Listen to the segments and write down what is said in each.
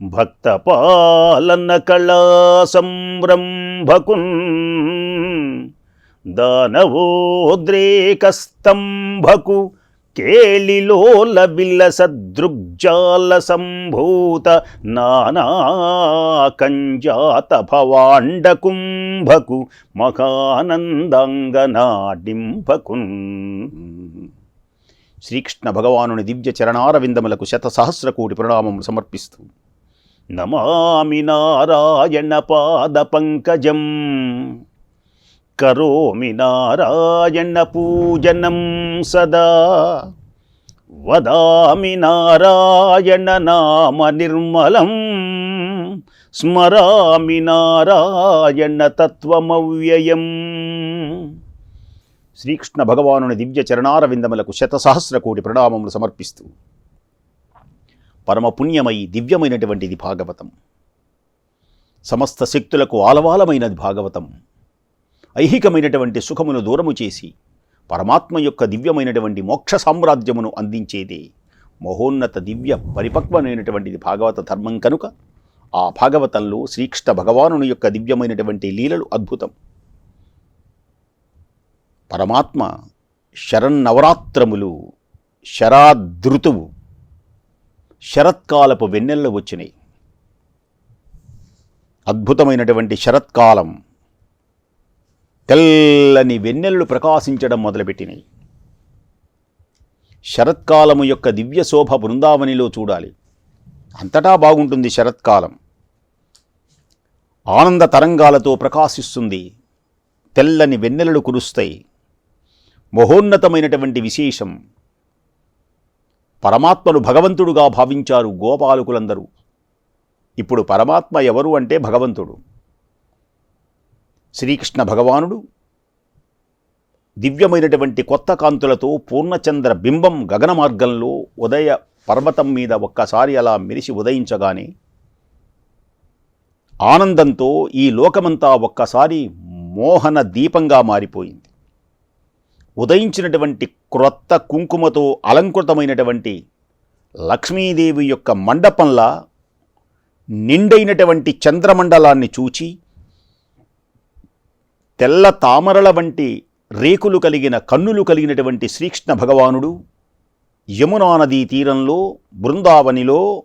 భక్తపాలన కళా సంరంభకున్ దానవోద్రేకస్తంభకు కేళిలోల విలసదృగ్జాల సంభూత నానాకంజాత భవాండకుంభకు మహానందంగనాడింపకున్ శ్రీకృష్ణ భగవానుని దివ్య చరణారవిందములకు శత సహస్ర కోటి ప్రణామములు సమర్పిస్తూ నమామి నారాయణ పాద పంకజం. కరోమి నారాయణ పూజనం సదా. వదామి నారాయణ నామ నిర్మలం. స్మరామి నారాయణ తత్వమవ్యయం. శ్రీకృష్ణ భగవానుని దివ్య చరణారవిందములకు శత సహస్ర కోటి ప్రణామములు సమర్పిస్తూ పరమ పుణ్యమై దివ్యమైనటువంటిది భాగవతం. సమస్త శక్తులకు ఆలవాలమైనది భాగవతం. ఐహికమైనటువంటి సుఖమును దూరము చేసి పరమాత్మ యొక్క దివ్యమైనటువంటి మోక్ష సామ్రాజ్యమును అందించేదే మహోన్నత దివ్య పరిపక్వమైనటువంటిది భాగవత ధర్మం కనుక ఆ భాగవతంలో శ్రీకృష్ణ భగవానుని యొక్క దివ్యమైనటువంటి లీలలు అద్భుతం. పరమాత్మ శరన్నవరాత్రములు శరాదృతువు శరత్కాలపు వెన్నెళ్ళు వచ్చినాయి. అద్భుతమైనటువంటి శరత్కాలం. తెల్లని వెన్నెళ్ళు ప్రకాశించడం మొదలుపెట్టినాయి. శరత్కాలము యొక్క దివ్య శోభ బృందావనిలో చూడాలి. అంతటా బాగుంటుంది శరత్కాలం. ఆనంద తరంగాలతో ప్రకాశిస్తుంది. తెల్లని వెన్నెలలు కురుస్తాయి. మహోన్నతమైనటువంటి విశేషం. పరమాత్మను భగవంతుడుగా భావించారు గోపాలకులందరూ. ఇప్పుడు పరమాత్మ ఎవరు అంటే భగవంతుడు. శ్రీకృష్ణ భగవానుడు. దివ్యమైనటువంటి కొత్త కాంతులతో పూర్ణచంద్ర బింబం గగన మార్గంలో ఉదయ పర్వతం మీద ఒక్కసారి అలా మెరిసి ఉదయించగానే ఆనందంతో ఈ లోకమంతా ఒక్కసారి మోహన దీపంగా మారిపోయింది. ఉదయించినటువంటి క్రొత్త కుంకుమతో అలంకృతమైనటువంటి లక్ష్మీదేవి యొక్క మండపంలా నిండైనటువంటి చంద్రమండలాన్ని చూచి తెల్ల తామరల వంటి రేకులు కలిగిన కన్నులు కలిగినటువంటి శ్రీకృష్ణ భగవానుడు యమునా నదీ తీరంలో బృందావనిలో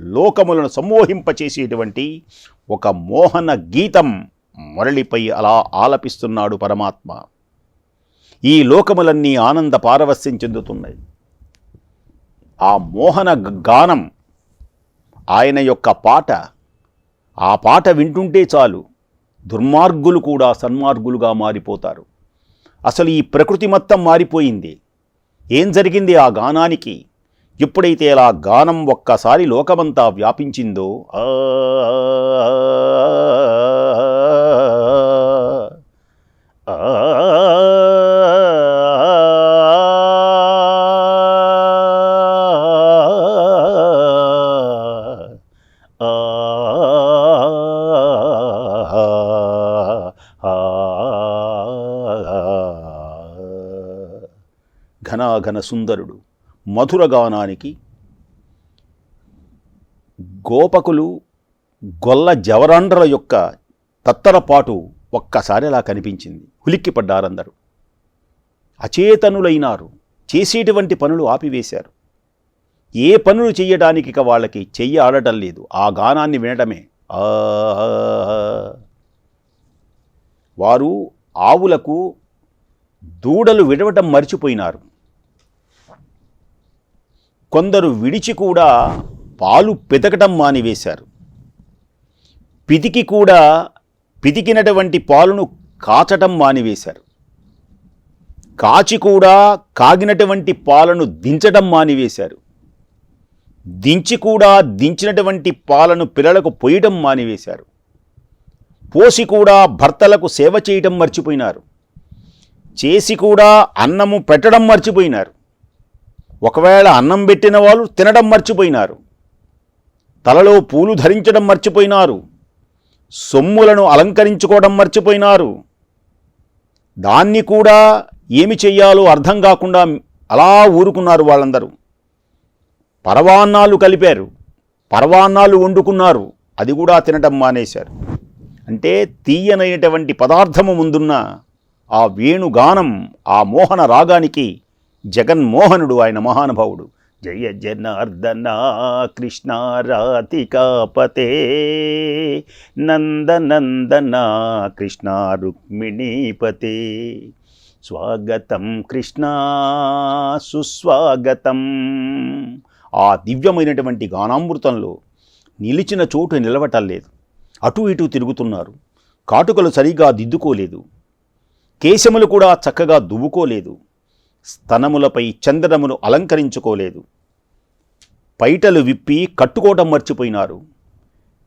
లోకములను సమ్మోహింపచేసేటువంటి ఒక మోహన గీతం మురళిపై అలా ఆలపిస్తున్నాడు పరమాత్మ. ఈ లోకములన్నీ ఆనంద పారవస్యం చెందుతున్నాయి. ఆ మోహన గానం ఆయన యొక్క పాట ఆ పాట వింటుంటే చాలు దుర్మార్గులు కూడా సన్మార్గులుగా మారిపోతారు. అసలు ఈ ప్రకృతి మొత్తం మారిపోయింది. ఏం జరిగింది ఆ గానానికి? ఎప్పుడైతే అలా గానం ఒక్కసారి లోకమంతా వ్యాపించిందో ఆ గానాఘన సుందరుడు మధుర గానానికి గోపకులు గొల్ల జవరాండ్రల యొక్క తత్తరపాటు ఒక్కసారి అలా కనిపించింది. ఉలిక్కిపడ్డారందరూ. అచేతనులైనారు. చేసేటువంటి పనులు ఆపివేశారు. ఏ పనులు చెయ్యడానికి ఇక వాళ్ళకి చెయ్యి ఆడటం లేదు. ఆ గానాన్ని వినడమే వారు ఆవులకు దూడలు విడవటం మర్చిపోయినారు. కొందరు విడిచి కూడా పాలు పితకటం మానివేశారు. పితికి కూడా పితికినటువంటి పాలును కాచటం మానివేశారు. కాచి కూడా కాగినటువంటి పాలను దించటం మానివేశారు. దించి కూడా దించినటువంటి పాలను పిల్లలకు పొయ్యటం మానివేశారు. పోసి కూడా భర్తలకు సేవ చేయటం మర్చిపోయినారు. చేసి కూడా అన్నము పెట్టడం మర్చిపోయినారు. ఒకవేళ అన్నం పెట్టిన వాళ్ళు తినడం మర్చిపోయినారు. తలలో పూలు ధరించడం మర్చిపోయినారు. సొమ్ములను అలంకరించుకోవడం మర్చిపోయినారు. దాన్ని కూడా ఏమి చెయ్యాలో అర్థం కాకుండా అలా ఊరుకున్నారు వాళ్ళందరూ. పరవాన్నాలు కలిపారు. పరవాన్నాలు వండుకున్నారు. అది కూడా తినటం మానేశారు. అంటే తీయనైనటువంటి పదార్థము ముందున్న ఆ వేణుగానం ఆ మోహన రాగానికి జగన్మోహనుడు ఆయన మహానుభావుడు. జయ జనార్దన కృష్ణ రాధికాపతే నందనందన కృష్ణ రుక్మిణీపతే స్వాగతం కృష్ణ సుస్వాగతం. ఆ దివ్యమైనటువంటి గానామృతంలో నిలిచిన చోటు నిలవటం లేదు. అటు ఇటు తిరుగుతున్నారు. కాటుకలు సరిగా దిద్దుకోలేదు. కేశములు కూడా చక్కగా దువ్వుకోలేదు. స్తనములపై చందనమును అలంకరించుకోలేదు. పైటలు విప్పి కట్టుకోవటం మర్చిపోయినారు.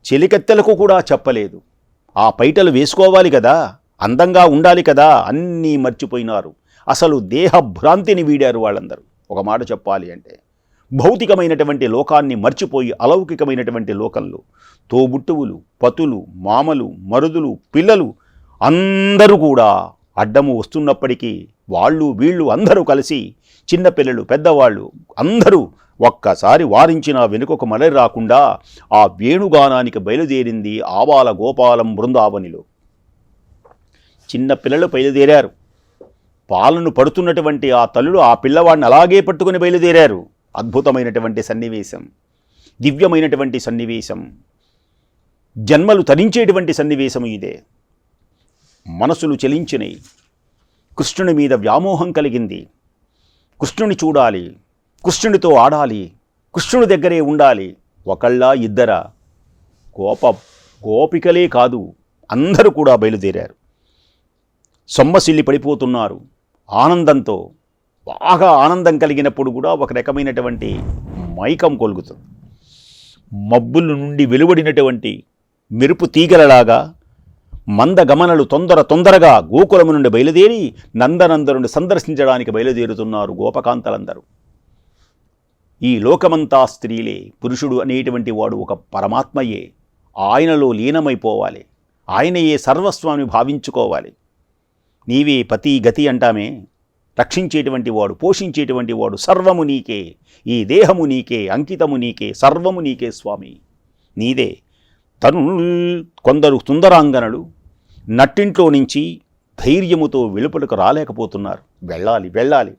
చెలికత్తెలకు కూడా చెప్పలేదు. ఆ పైటలు వేసుకోవాలి కదా అందంగా ఉండాలి కదా అన్నీ మర్చిపోయినారు. అసలు దేహభ్రాంతిని వీడారు వాళ్ళందరూ. ఒక మాట చెప్పాలి అంటే భౌతికమైనటువంటి లోకాన్ని మర్చిపోయి అలౌకికమైనటువంటి లోకంలో తోబుట్టువులు పతులు మామలు మరుదులు పిల్లలు అందరూ కూడా అడ్డము వస్తున్నప్పటికీ వాళ్ళు వీళ్ళు అందరూ కలిసి చిన్నపిల్లలు పెద్దవాళ్ళు అందరూ ఒక్కసారి వారించిన వెనుకకు మలరి రాకుండా ఆ వేణుగానానికి బయలుదేరింది ఆవాల గోపాలం బృందావనిలో. చిన్న పిల్లలు బయలుదేరారు. పాలను పడుతున్నటువంటి ఆ తల్లులు ఆ పిల్లవాడిని అలాగే పట్టుకుని బయలుదేరారు. అద్భుతమైనటువంటి సన్నివేశం. దివ్యమైనటువంటి సన్నివేశం. జన్మలు తరించేటువంటి సన్నివేశం ఇదే. మనసులు చలించినాయి. కృష్ణుని మీద వ్యామోహం కలిగింది. కృష్ణుని చూడాలి కృష్ణునితో ఆడాలి కృష్ణుని దగ్గరే ఉండాలి. ఒకళ్ళ ఇద్దరా గోప గోపికలే కాదు అందరూ కూడా బయలుదేరారు. సొమ్మసిల్లి పడిపోతున్నారు. ఆనందంతో బాగా ఆనందం కలిగినప్పుడు కూడా ఒక రకమైనటువంటి మైకం కొలుగుతుంది. మబ్బుల నుండి వెలువడినటువంటి మెరుపు తీగలలాగా మందగమనలు తొందర తొందరగా గోకులము నుండి బయలుదేరి నందనందరుని సందర్శించడానికి బయలుదేరుతున్నారు గోపకాంతలందరూ. ఈ లోకమంతా స్త్రీలే పురుషుడు అనేటువంటి వాడు ఒక పరమాత్మయే. ఆయనలో లీనమైపోవాలి. ఆయనయే సర్వస్వామి భావించుకోవాలి. నీవే పతి గతి అంటామే. రక్షించేటువంటి వాడు పోషించేటువంటి వాడు సర్వము నీకే. ఈ దేహము నీకే అంకితము నీకే సర్వము నీకే స్వామి. నీదే. తను కొందరు సుందరాంగనలు నట్టింట్లో నుంచి ధైర్యముతో వెలుపలకు రాలేకపోతున్నారు. వెళ్ళాలి వెళ్ళాలి.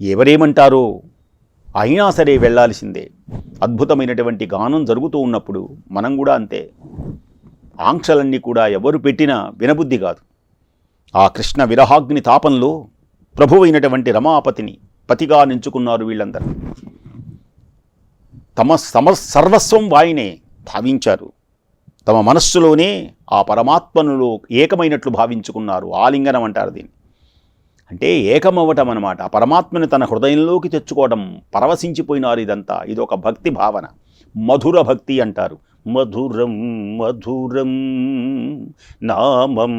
ఎవరేమంటారో? అయినా సరే వెళ్ళాల్సిందే. అద్భుతమైనటువంటి గానం జరుగుతూ ఉన్నప్పుడు మనం కూడా అంతే. ఆంక్షలన్నీ కూడా ఎవరు పెట్టినా వినబుద్ధి కాదు. ఆ కృష్ణ విరహాగ్ని తాపంలో ప్రభువైనటువంటి రమాపతిని పతిగా నించుకున్నారు వీళ్ళందరూ. తమ సమ సర్వస్వం వాయినే భావించారు. తమ మనస్సులోనే ఆ పరమాత్మనులో ఏకమైనట్లు భావించుకున్నారు. ఆలింగనం అంటారు దీన్ని. అంటే ఏకమవ్వటం అనమాట ఆ పరమాత్మని తన హృదయంలోకి తెచ్చుకోవడం పరవశించిపోయినారు ఇదంతా. ఇది ఒక భక్తి భావన. మధుర భక్తి అంటారు. మధురం మధురం నామం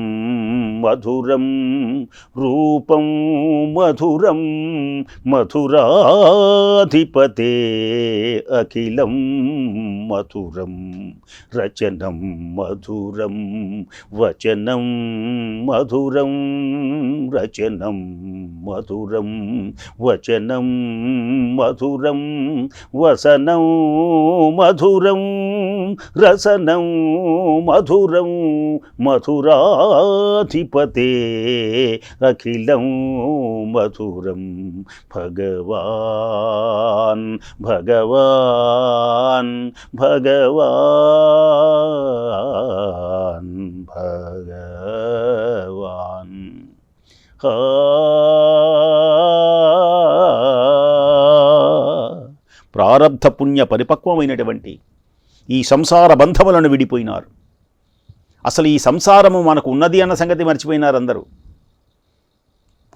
మధురం రూపం మధురం మధురాధిపతే అఖిలం మధురం రచనం మధురం వచనం మధురం రచనం మధురం వచనం మధురం వసనం మధురం రసనం మధురం మధురాధిపతే అఖిలం మధురం. భగవాన్ భగవాన్ భగవాన్ భగవాన్. ఆ ప్రారబ్ధ పుణ్య పరిపక్వమైనటువంటి ఈ సంసార బంధములను విడిపోయినారు. అసలు ఈ సంసారము మనకు ఉన్నది అన్న సంగతి మర్చిపోయినారు అందరూ.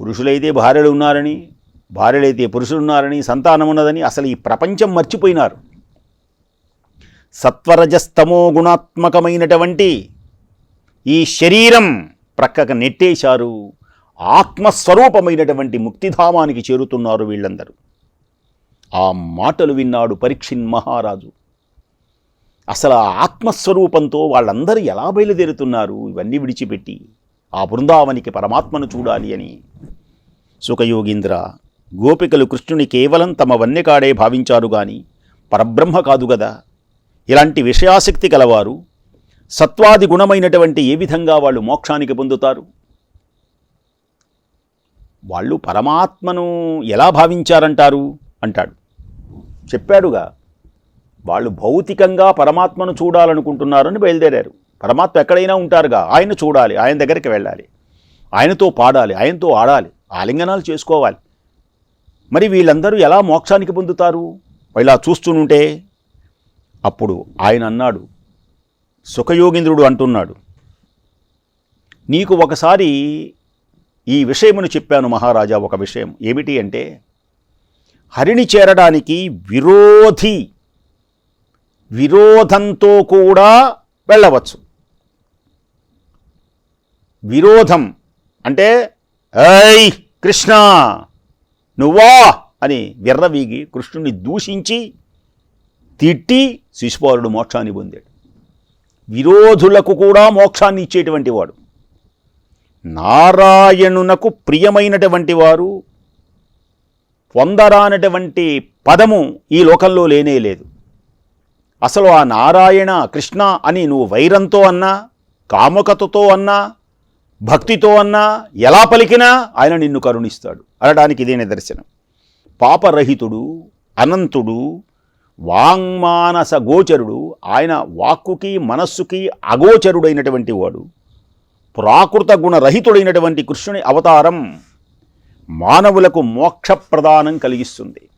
పురుషులైతే భార్యలు ఉన్నారని భార్యలైతే పురుషులు ఉన్నారని సంతానం ఉన్నదని అసలు ఈ ప్రపంచం మర్చిపోయినారు. సత్వరజస్తమో గుణాత్మకమైనటువంటి ఈ శరీరం ప్రక్కకు నెట్టేశారు. ఆత్మస్వరూపమైనటువంటి ముక్తిధామానికి చేరుతున్నారు వీళ్ళందరూ. ఆ మాటలు విన్నాడు పరీక్షిన్ మహారాజు. అసలు ఆ ఆత్మస్వరూపంతో వాళ్ళందరూ ఎలా బయలుదేరుతున్నారు? ఇవన్నీ విడిచిపెట్టి ఆ బృందావనికి పరమాత్మను చూడాలి అని. సుఖయోగీంద్ర గోపికలు కృష్ణుని కేవలం తమ వన్యకాడే భావించారు గాని పరబ్రహ్మ కాదు గదా. ఇలాంటి విషయాసక్తి కలవారు సత్వాది గుణమైనటువంటి ఏ విధంగా వాళ్ళు మోక్షానికి పొందుతారు? వాళ్ళు పరమాత్మను ఎలా భావించారంటారు? అంటాడు. చెప్పాడుగా వాళ్ళు భౌతికంగా పరమాత్మను చూడాలనుకుంటున్నారని బయలుదేరారు. పరమాత్మ ఎక్కడైనా ఉంటారుగా ఆయన చూడాలి ఆయన దగ్గరికి వెళ్ళాలి. ఆయనతో పాడాలి ఆయనతో ఆడాలి ఆలింగనాలు చేసుకోవాలి. మరి వీళ్ళందరూ ఎలా మోక్షానికి పొందుతారు? ఇలా చూస్తూనుంటే అప్పుడు ఆయన అన్నాడు సుఖయోగీంద్రుడు అంటున్నాడు నీకు ఒకసారి ఈ విషయమును చెప్పాను మహారాజా ఒక విషయం. ఏమిటి అంటే హరిని చేరడానికి విరోధి విరోధంతో కూడా వెళ్ళవచ్చు. విరోధం అంటే ఐ కృష్ణ నువ్వా? అని విర్రవీగి కృష్ణుని దూషించి తిట్టి శిశుపాలుడు మోక్షాన్ని పొందాడు. విరోధులకు కూడా మోక్షాన్ని ఇచ్చేటువంటి వాడు. నారాయణునకు ప్రియమైనటువంటి వారు పొందరానటువంటి పదము ఈ లోకంలో లేనే లేదు. అసలు ఆ నారాయణ కృష్ణ అని నువ్వు వైరంతో అన్నా కామకతతో అన్నా భక్తితో అన్నా ఎలా పలికినా ఆయన నిన్ను కరుణిస్తాడు. అనడానికి ఇదే నిదర్శనం. పాపరహితుడు అనంతుడు వాంగ్మానస గోచరుడు ఆయన వాక్కుకి మనస్సుకి అగోచరుడైనటువంటి వాడు. ప్రాకృత గుణరహితుడైనటువంటి కృష్ణుని అవతారం మానవులకు మోక్షప్రదానం కలిగిస్తుంది.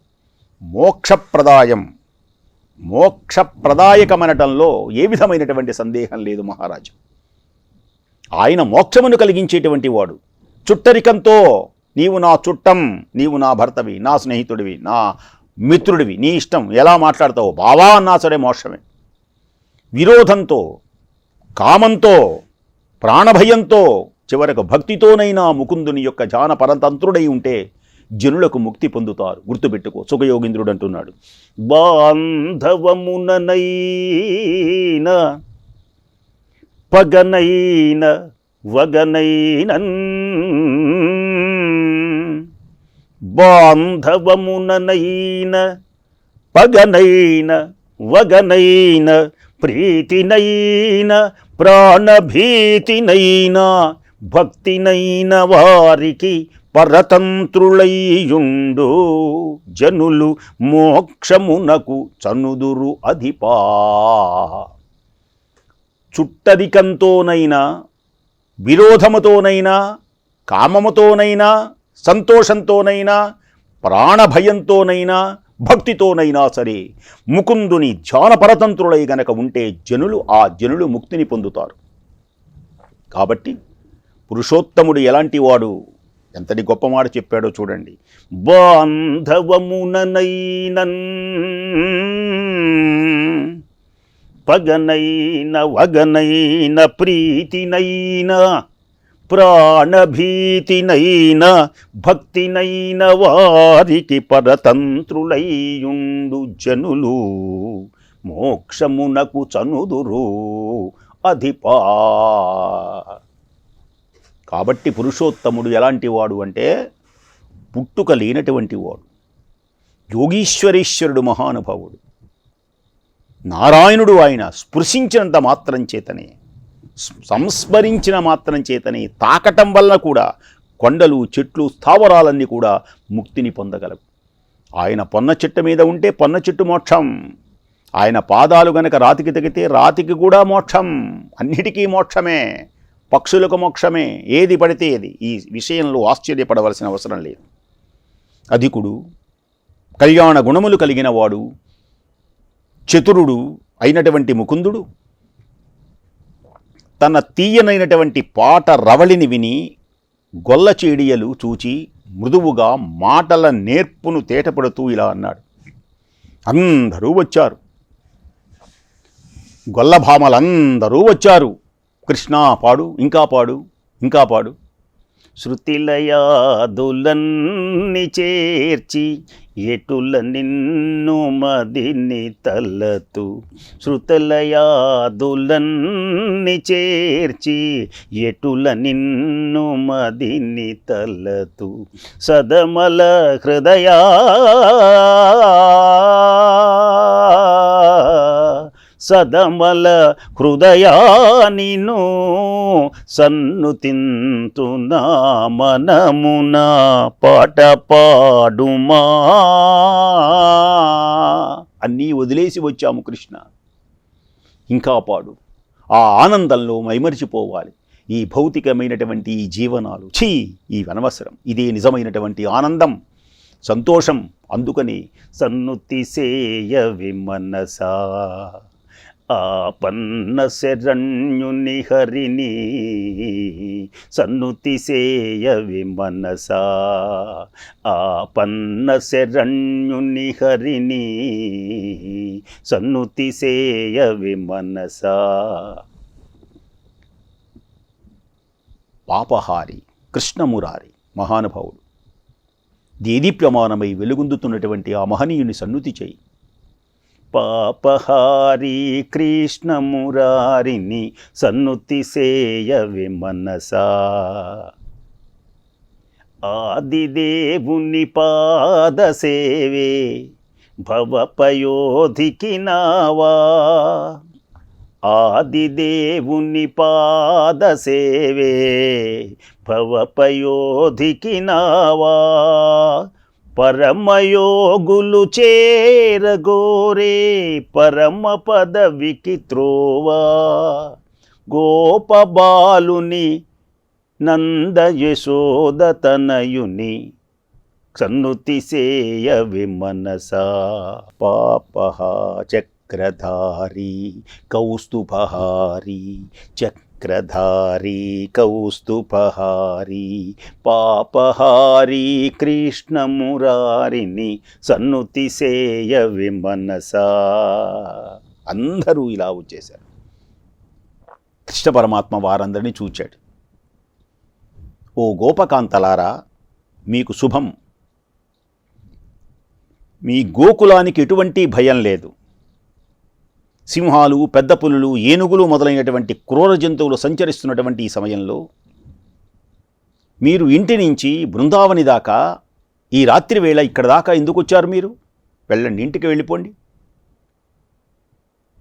మోక్షప్రదాయం. మోక్షప్రదాయకమనటంలో ఏ విధమైనటువంటి సందేహం లేదు మహారాజు. ఆయన మోక్షమును కలిగించేటువంటి వాడు. చుట్టరికంతో నీవు నా చుట్టం నీవు నా భర్తవి నా స్నేహితుడివి నా మిత్రుడివి నీ ఇష్టం ఎలా మాట్లాడతావు బావా అన్నా సరే మోక్షమే. విరోధంతో కామంతో ప్రాణభయంతో చివరకు భక్తితోనైనా ముకుందుని యొక్క జాన పరతంత్రుడై ఉంటే జనులకు ముక్తి పొందుతారు. గుర్తుపెట్టుకో. సుఖయోగీంద్రుడు అంటున్నాడు బాంధవముననైన పగనైన వగనైన బాంధవముననైన పగనైన వగనైన ప్రీతినైన ప్రాణభీతినైన భక్తినైన వారికి పరతంత్రులయ్యుండు జనులు మోక్షమునకు చనుదురు అధిపా. చుట్టరికంతోనైనా విరోధముతోనైనా కామముతోనైనా సంతోషంతోనైనా ప్రాణభయంతోనైనా భక్తితోనైనా సరే ముకుందుని ధ్యానపరతంత్రులై గనక ఉంటే జనులు ఆ జనులు ముక్తిని పొందుతారు. కాబట్టి పురుషోత్తముడు ఎలాంటి వాడు? ఎంతటి గొప్ప మాట చెప్పాడో చూడండి. బాంధవముననైనన్ పగనైన వగనైన ప్రీతినైన ప్రాణభీతినైన భక్తినైన వారికి పరతంత్రులైయుండు జనులు. మోక్షమునకు చనుదురు అధిపా కాబట్టి పురుషోత్తముడు ఎలాంటి వాడు అంటే పుట్టుక లేనటువంటి వాడు. యోగీశ్వరేశ్వరుడు మహానుభావుడు. నారాయణుడు ఆయన స్పృశించినంత మాత్రం చేతనే సంస్మరించిన మాత్రం చేతనే తాకటం వల్ల కూడా కొండలు చెట్లు స్థావరాలన్నీ కూడా ముక్తిని పొందగలవు. ఆయన పొన్న చెట్టు మీద ఉంటే పొన్న చెట్టు మోక్షం. ఆయన పాదాలు గనక రాతికి తగితే రాతికి కూడా మోక్షం. అన్నిటికీ మోక్షమే. పక్షులకు మోక్షమే ఏది పడితే ఏది ఈ విషయంలో ఆశ్చర్యపడవలసిన అవసరం లేదు. అధికుడు కళ్యాణ గుణములు కలిగిన వాడు చతురుడు అయినటువంటి ముకుందుడు తన తీయనైనటువంటి పాట రవళిని విని గొల్ల చేడియలు చూచి మృదువుగా మాటల నేర్పును తేటపడుతూ ఇలా అన్నాడు. అందరూ వచ్చారు. గొల్లభామలందరూ వచ్చారు. కృష్ణ పాడు ఇంకా పాడు ఇంకా పాడు. శృతిలయాదులన్ని చేర్చి ఎటుల నిన్ను మదిని తలతు శృతలయాదులన్ని చేర్చి ఎటుల నిన్ను మదిని తలతు సదమల హృదయా సదమల హృదయానిను సన్నుతింతునా మనమున పాట పాడుమా. అన్నీ వదిలేసి వచ్చాము కృష్ణ. ఇంకా పాడు. ఆ ఆనందంలో మైమరిచిపోవాలి. ఈ భౌతికమైనటువంటి ఈ జీవనాలు. ఛీ ఈ అనవసరం ఇదే నిజమైనటువంటి ఆనందం. సంతోషం. అందుకని సన్నుతి సేయ విమనసా ఆపన్న శరణ్యుని హరిని సన్నుతి సేయ విమనసా ఆపన్న శరణ్యుని హరిని సన్నుతి సేయ విమనసా పాపహారి కృష్ణమురారి మహానుభావుడు దేదీప్యమానమై వెలుగొందుతున్నటువంటి ఆ మహనీయుని సన్నుతి చేయి. పాపహారీ కృష్ణమురారిని సన్నుతి సేయ విమనసా ఆదిదేవుని పాద సేవే భవపయోధికి నావా. ఆదిదేవుని పాద సేవే భవపయోధికి నావా. పరమయోగులు చేరగోరే పరమ పదవికి త్రోవా. గోపబాలుని నంద యశోద తనయుని సన్నుతి సేయ విమనసా పాపహ చక్రధారి కౌస్తుభహారి చక్రధారి కౌస్తుపహారీ పాపహారి కృష్ణమురారిని సన్నుతి సేయ విమనసా. అందరూ ఇలా వచ్చేశారు కృష్ణ పరమాత్మ వారందరినీ చూచాడు. ఓ గోపకాంతలారా మీకు శుభం. మీ గోకులానికి ఎటువంటి భయం లేదు. సింహాలు పెద్ద పులులు ఏనుగులు మొదలైనటువంటి క్రూర జంతువులు సంచరిస్తున్నటువంటి ఈ సమయంలో మీరు ఇంటి నుంచి బృందావని దాకా ఈ రాత్రి వేళ ఇక్కడ దాకా ఎందుకు వచ్చారు మీరు? వెళ్ళండి ఇంటికి వెళ్ళిపోండి.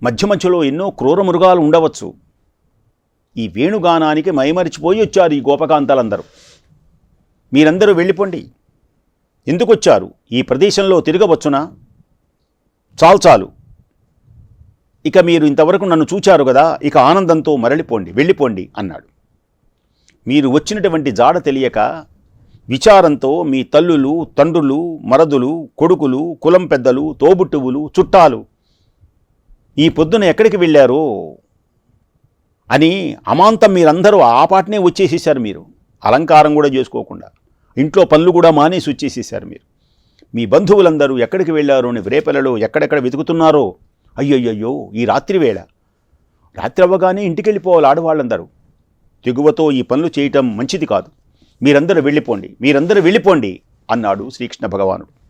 మధ్య మధ్యలో ఎన్నో క్రూర మృగాలు ఉండవచ్చు. ఈ వేణుగానానికి మైమరిచిపోయి వచ్చారు ఈ గోపకాంతాలందరూ. మీరందరూ వెళ్ళిపోండి. ఎందుకు వచ్చారు? ఈ ప్రదేశంలో తిరగవచ్చునా? చాలు చాలు. ఇక మీరు ఇంతవరకు నన్ను చూచారు కదా ఇక ఆనందంతో మరలిపోండి వెళ్ళిపోండి అన్నాడు. మీరు వచ్చినటువంటి జాడ తెలియక విచారంతో మీ తల్లులు తండ్రులు మరదులు కొడుకులు కులం పెద్దలు తోబుట్టువులు చుట్టాలు ఈ పొద్దున ఎక్కడికి వెళ్ళారో అని అమాంతం మీరందరూ ఆ పాటనే వచ్చేసేసారు మీరు. అలంకారం కూడా చేసుకోకుండా ఇంట్లో పనులు కూడా మానేసి వచ్చేసేసారు మీరు. మీ బంధువులందరూ ఎక్కడికి వెళ్ళారో అని రేపలలో ఎక్కడెక్కడ వెతుకుతున్నారో అయ్యయ్యో ఈ రాత్రి వేళ. రాత్రి అవ్వగానే ఇంటికి వెళ్ళిపోవాలి ఆడవాళ్ళందరూ. తెగువతో ఈ పనులు చేయటం మంచిది కాదు. మీరందరూ వెళ్ళిపోండి మీరందరూ వెళ్ళిపోండి అన్నాడు శ్రీకృష్ణ భగవానుడు.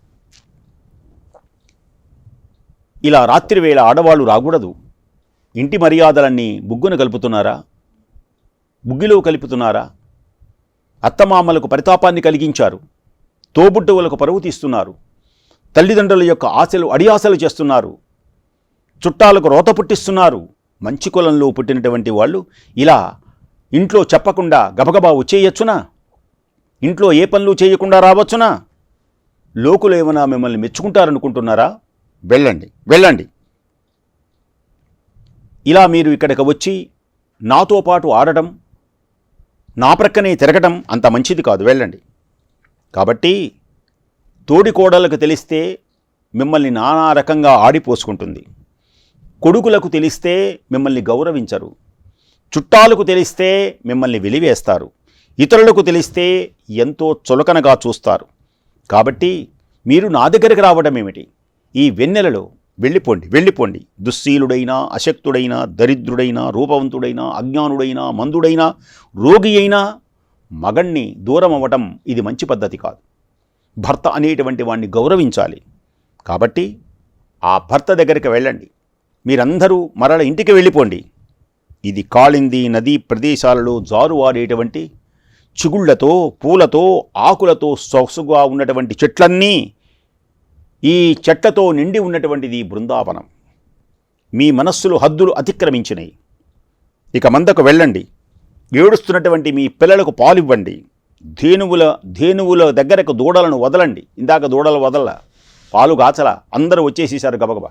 ఇలా రాత్రి వేళ ఆడవాళ్ళు రాకూడదు. ఇంటి మర్యాదలన్నీ బుగ్గున కలుపుతున్నారా? బుగ్గిలో కలుపుతున్నారా? అత్తమామలకు పరితాపాన్ని కలిగించారు. తోబుట్టువులకు పరువు తీస్తున్నారు. తల్లిదండ్రుల యొక్క ఆశలు అడియాసలు చేస్తున్నారు. చుట్టాలకు రోత పుట్టిస్తున్నారు. మంచి కులంలో పుట్టినటువంటి వాళ్ళు ఇలా ఇంట్లో చెప్పకుండా గబగబా వచ్చేయచ్చునా? ఇంట్లో ఏ పనులు చేయకుండా రావచ్చునా? లోకులు ఏమైనా మిమ్మల్ని మెచ్చుకుంటారనుకుంటున్నారా? వెళ్ళండి వెళ్ళండి. ఇలా మీరు ఇక్కడికి వచ్చి నాతో పాటు ఆడటం నా ప్రక్కనే తిరగటం అంత మంచిది కాదు. వెళ్ళండి. కాబట్టి తోడి కోడలకు తెలిస్తే మిమ్మల్ని నానా రకంగా ఆడిపోసుకుంటుంది. కొడుకులకు తెలిస్తే మిమ్మల్ని గౌరవించరు. చుట్టాలకు తెలిస్తే మిమ్మల్ని వెలివేస్తారు. ఇతరులకు తెలిస్తే ఎంతో చులకనగా చూస్తారు. కాబట్టి మీరు నా దగ్గరికి రావడం ఏమిటి? ఈ వెన్నెలలో వెళ్ళిపోండి వెళ్ళిపోండి. దుశ్శీలుడైనా అశక్తుడైనా దరిద్రుడైనా రూపవంతుడైనా అజ్ఞానుడైనా మందుడైనా రోగి అయినా మగణ్ణి దూరం అవ్వటం ఇది మంచి పద్ధతి కాదు. భర్త అనేటువంటి వాణ్ణి గౌరవించాలి. కాబట్టి ఆ భర్త దగ్గరికి వెళ్ళండి. మీరందరూ మరల ఇంటికి వెళ్ళిపోండి. ఇది కాళింది నదీ ప్రదేశాలలో జారువాడేటువంటి చిగుళ్ళతో పూలతో ఆకులతో సొగసుగా ఉన్నటువంటి చెట్లన్నీ ఈ చెట్లతో నిండి ఉన్నటువంటిది బృందావనం. మీ మనస్సులు హద్దులు అతిక్రమించినాయి. ఇక మందకు వెళ్ళండి. ఏడుస్తున్నటువంటి మీ పిల్లలకు పాలివ్వండి. ధేనువుల ధేనువుల దగ్గరకు దూడలను వదలండి. ఇందాక దూడలు వదల పాలు గాచల అందరూ వచ్చేసేసారు గబగబా.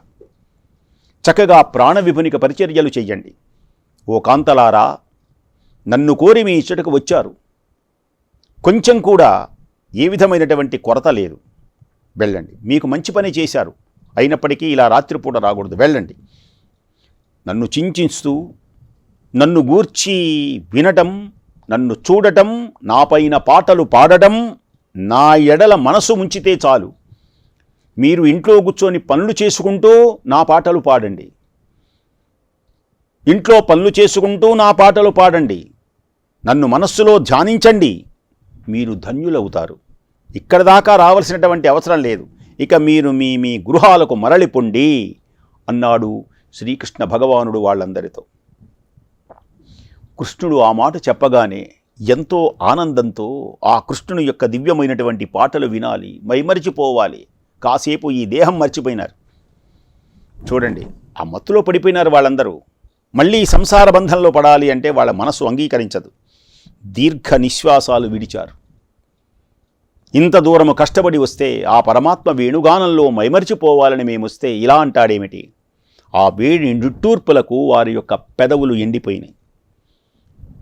చక్కగా ప్రాణ విభునిక పరిచర్యలు చెయ్యండి. ఓ కాంతలారా నన్ను కోరి మీ ఇచ్చటకు వచ్చారు. కొంచెం కూడా ఏ విధమైనటువంటి కొరత లేదు. వెళ్ళండి. మీకు మంచి పని చేశారు. అయినప్పటికీ ఇలా రాత్రిపూట రాకూడదు. వెళ్ళండి. నన్ను చించిస్తూ నన్ను గూర్చి వినటం నన్ను చూడటం నాపైన పాటలు పాడటం నా ఎడల మనసు ఉంచితే చాలు. మీరు ఇంట్లో కూర్చొని పనులు చేసుకుంటూ నా పాటలు పాడండి. ఇంట్లో పనులు చేసుకుంటూ నా పాటలు పాడండి. నన్ను మనస్సులో ధ్యానించండి. మీరు ధన్యులవుతారు. ఇక్కడ దాకా రావాల్సినటువంటి అవసరం లేదు. ఇక మీరు మీ మీ గృహాలకు మరలిపొండి అన్నాడు శ్రీకృష్ణ భగవానుడు వాళ్ళందరితో. కృష్ణుడు ఆ మాట చెప్పగానే ఎంతో ఆనందంతో ఆ కృష్ణుని యొక్క దివ్యమైనటువంటి పాటలు వినాలి మైమరిచిపోవాలి. కాసేపు ఈ దేహం మర్చిపోయినారు. చూడండి ఆ మత్తులో పడిపోయినారు వాళ్ళందరూ. మళ్ళీ సంసార బంధంలో పడాలి అంటే వాళ్ళ మనసు అంగీకరించదు. దీర్ఘ నిశ్వాసాలు విడిచారు. ఇంత దూరము కష్టపడి వస్తే ఆ పరమాత్మ వేణుగానంలో మైమరిచిపోవాలని మేమొస్తే ఇలా అంటాడేమిటి? ఆ వేడి నిట్టూర్పులకు వారి యొక్క పెదవులు ఎండిపోయినాయి.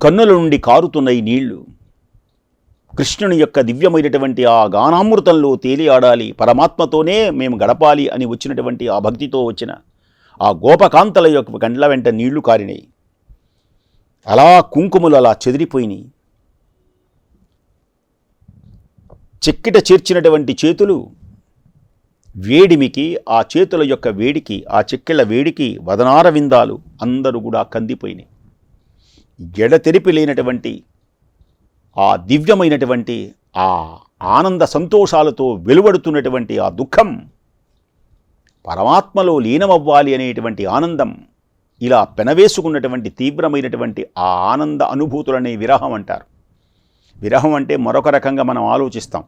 కన్నుల నుండి కారుతున్నాయి నీళ్ళు కృష్ణుని యొక్క దివ్యమైనటువంటి ఆ గానామృతంలో తేలియాడాలి పరమాత్మతోనే మేము గడపాలి అని వచ్చినటువంటి ఆ భక్తితో వచ్చిన ఆ గోపకాంతల యొక్క గండ్ల వెంట నీళ్ళు కారినాయి అలా కుంకుమలు అలా చెదిరిపోయినాయి చెక్కిట చేర్చినటువంటి చేతులు వేడిమికి ఆ చేతుల యొక్క వేడికి ఆ చెక్కెళ్ళ వేడికి వదనార విందాలు అందరూ కూడా కందిపోయినాయి ఎడతెరిపి లేనటువంటి ఆ దివ్యమైనటువంటి ఆ ఆనంద సంతోషాలతో వెలువడుతున్నటువంటి ఆ దుఃఖం పరమాత్మలో లీనమవ్వాలి అనేటువంటి ఆనందం ఇలా పెనవేసుకున్నటువంటి తీవ్రమైనటువంటి ఆ ఆనంద అనుభూతులనే విరహం అంటారు. విరహం అంటే మరొక రకంగా మనం ఆలోచిస్తాం.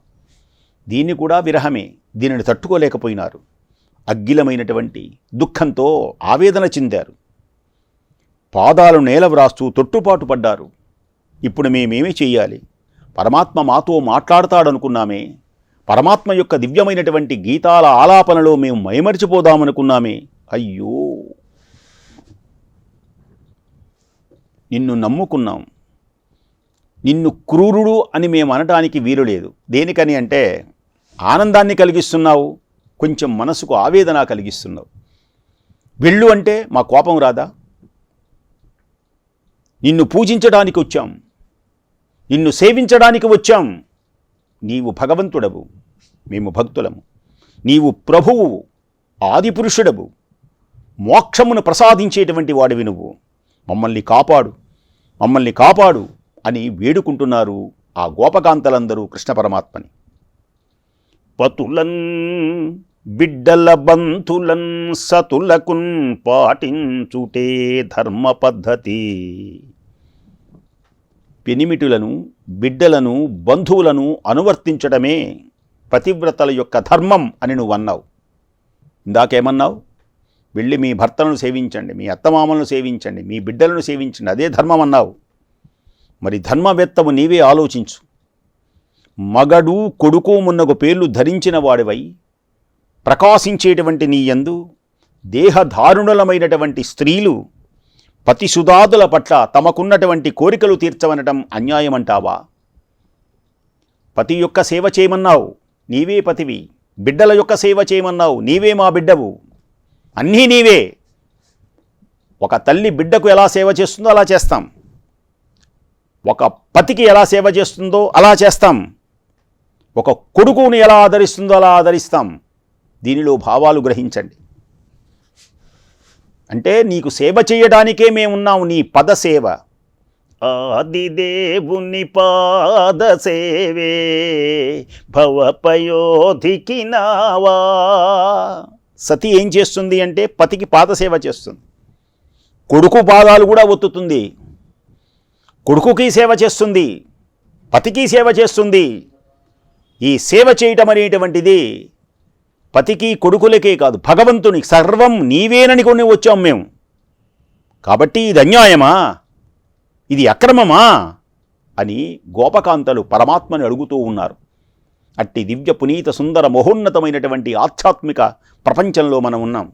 దీన్ని కూడా విరహమే దీనిని తట్టుకోలేకపోయినారు. అగ్గిలమైనటువంటి దుఃఖంతో ఆవేదన చెందారు. పాదాలు నేల వ్రాస్తూ తొట్టుపాటు పడ్డారు. ఇప్పుడు మేమేమి చెయ్యాలి? పరమాత్మ మాతో మాట్లాడతాడనుకున్నామే. పరమాత్మ యొక్క దివ్యమైనటువంటి గీతాల ఆలాపనలో మేము మైమరిచిపోదామనుకున్నామే. అయ్యో! నిన్ను నమ్ముకున్నాం. నిన్ను క్రూరుడు అని మేము అనటానికి వీలు లేదు దేనికని అంటే ఆనందాన్ని కలిగిస్తున్నావు కొంచెం మనసుకు ఆవేదన కలిగిస్తున్నావు. వెళ్ళు అంటే మా కోపం రాదా? నిన్ను పూజించడానికి వచ్చాం. నిన్ను సేవించడానికి వచ్చాం. నీవు భగవంతుడవు మేము భక్తులము. నీవు ప్రభువు ఆదిపురుషుడవు. మోక్షమును ప్రసాదించేటువంటి వాడివి నువ్వు. మమ్మల్ని కాపాడు మమ్మల్ని కాపాడు అని వేడుకుంటున్నారు ఆ గోపకాంతలందరూ కృష్ణ పరమాత్మని. పతులన్ బిడ్డల బంతులన్ సతులకున్ పాటించుటే ధర్మ పద్ధతి. పెనిమిటులను బిడ్డలను బంధువులను అనువర్తించడమే పతివ్రతల యొక్క ధర్మం అని నువ్వు అన్నావు. ఇందాకేమన్నావు? వెళ్ళి మీ భర్తలను సేవించండి మీ అత్తమామలను సేవించండి మీ బిడ్డలను సేవించండి అదే ధర్మం అన్నావు. మరి ధర్మవేత్తము నీవే ఆలోచించు. మగడు కొడుకు మున్నగు పేర్లు ధరించిన వాడివై ప్రకాశించేటువంటి నీ యందు దేహధారుణులమైనటువంటి స్త్రీలు పతిసుదాదుల పట్ల తమకున్నటువంటి కోరికలు తీర్చవనటం అన్యాయమంటావా? పతి యొక్క సేవ చేయమన్నావు నీవే పతివి. బిడ్డల యొక్క సేవ చేయమన్నావు నీవే మా బిడ్డవు. అన్నీ నీవే. ఒక తల్లి బిడ్డకు ఎలా సేవ చేస్తుందో అలా చేస్తాం. ఒక పతికి ఎలా సేవ చేస్తుందో అలా చేస్తాం. ఒక కొడుకుని ఎలా ఆదరిస్తుందో అలా ఆదరిస్తాం. దీనిలో భావాలు గ్రహించండి. అంటే నీకు సేవ చేయడానికే మేమున్నాం నీ పద సేవ ఆదిదేవుని పాద సేవే భవపయోధికి నావా. సతి ఏం చేస్తుంది అంటే పతికి పాద సేవ చేస్తుంది. కొడుకు పాదాలు కూడా ఒత్తుతుంది. కొడుకుకి సేవ చేస్తుంది. పతికి సేవ చేస్తుంది. ఈ సేవ చేయటం అనేటువంటిది పతికి కొడుకులకే కాదు భగవంతుని సర్వం నీవేనని కొన్ని వచ్చాం మేము. కాబట్టి ఇది అన్యాయమా? ఇది అక్రమమా? అని గోపకాంతలు పరమాత్మని అడుగుతూ ఉన్నారు. అట్టి దివ్య పునీత సుందర మహోన్నతమైనటువంటి ఆధ్యాత్మిక ప్రపంచంలో మనం ఉన్నాం.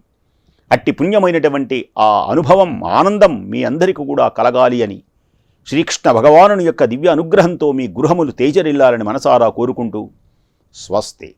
అట్టి పుణ్యమైనటువంటి ఆ అనుభవం ఆనందం మీ అందరికీ కూడా కలగాలి అని శ్రీకృష్ణ భగవానుని యొక్క దివ్య అనుగ్రహంతో మీ గృహములు తేజరిల్లాలని మనసారా కోరుకుంటూ స్వస్తి.